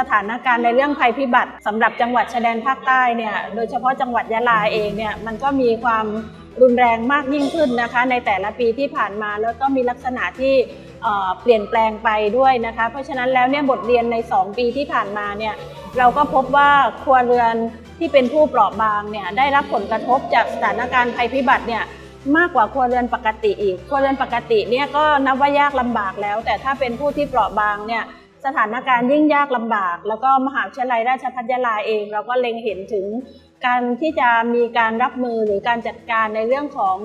สถานการณ์ในเรื่องภัยพิบัติสำหรับจังหวัดชายแดนภาคใต้เนี่ยโดยเฉพาะจังหวัดยะลาเองเนี่ยมันก็มีความรุนแรงมากยิ่งขึ้นนะคะ ในแต่ละปีที่ผ่านมาแล้วก็มีลักษณะที่เปลี่ยนแปลงไปด้วยนะคะ เพราะฉะนั้นแล้วเนี่ยบทเรียนใน 2 ปีที่ผ่านมาเนี่ยเราก็พบว่าครัวเรือนที่เป็นผู้เปราะบางเนี่ยได้รับผลกระทบจากสถานการณ์ภัยพิบัติเนี่ยมากกว่าครัวเรือนปกติอีก ครัวเรือนปกติเนี่ยก็นับว่ายากลำบากแล้ว แต่ถ้าเป็นผู้ที่เปราะบางเนี่ย สถานการณ์ยิ่งยากลำบาก แล้วก็มหาวิทยาลัยราชภัฏยาลาเอง เราก็เล็งเห็นถึงการที่จะมีการรับมือหรือการจัดการในเรื่องของ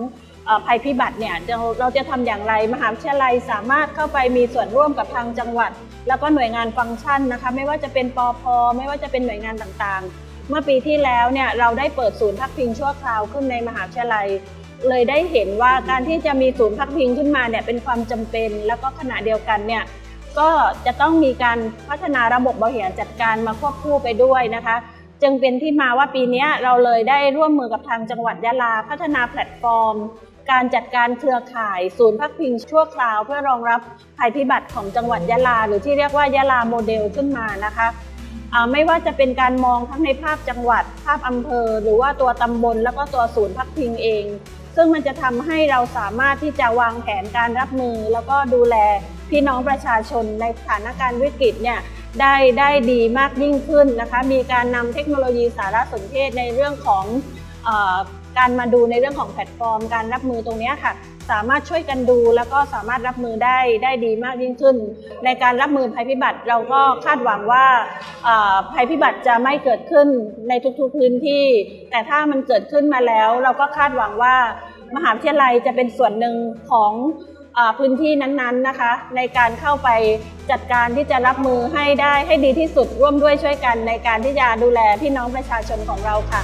อภัยพิบัติเนี่ยเราเราจะทำอย่างไรมหาวิทยาลัยสามารถเข้าไปมีส่วนร่วมกับทางจังหวัด แล้วก็หน่วยงานฟังก์ชันนะคะไม่ว่าจะเป็นปอพไม่ว่าจะเป็นหน่วยงานต่างๆ เมื่อปีที่แล้วเนี่ยเราได้เปิดศูนย์พักพิงชั่วคราวขึ้นในมหาวิทยาลัย เลยได้เห็นว่าการที่จะมีศูนย์พักพิงขึ้นมาเนี่ยเป็นความจำเป็น แล้วก็ขณะเดียวกันเนี่ย ก็จะต้องมีการพัฒนาระบบบริหารจัดการมาควบคู่ไปด้วยนะคะ จึงเป็นที่มาว่าปีนี้เราเลยได้ร่วมมือกับทางจังหวัดยะลา พัฒนาแพลตฟอร์ม การจัดการเครือข่าย ศูนย์พักพิงชั่วคราว เพื่อรองรับภัยพิบัติของจังหวัดยะลา หรือที่เรียกว่ายะลาโมเดลขึ้นมานะคะ ไม่ว่าจะเป็นการมองทั้งในภาพจังหวัด ภาพอำเภอ หรือว่าตัวตำบล แล้วก็ตัวศูนย์พักพิงเอง ซึ่งมันจะทำให้เราสามารถที่จะวางแผนการรับมือ แล้วก็ดูแลพี่น้องประชาชนในสถานการณ์วิกฤตเนี่ยได้ได้ดีมากยิ่งขึ้นนะคะ มีการนำเทคโนโลยีสารสนเทศในเรื่องของ การมาดูในเรื่องของแพลตฟอร์ม การรับมือตรงนี้ค่ะ สามารถช่วยกันดูแล้วก็สามารถรับมือได้ได้ดีมากยิ่งขึ้น ในการรับมือภัยพิบัติเราก็คาดหวังว่าภัยพิบัติจะไม่เกิดขึ้นในทุกๆพื้นที่ แต่ถ้ามันเกิดขึ้นมาแล้ว เราก็คาดหวังว่ามหาวิทยาลัยจะเป็นส่วนหนึ่งของพื้นที่นั้นๆนะคะ ในการเข้าไปจัดการที่จะรับมือให้ได้ให้ดีที่สุดร่วมด้วยช่วยกันในการที่จะดูแลพี่น้องประชาชนของเราค่ะ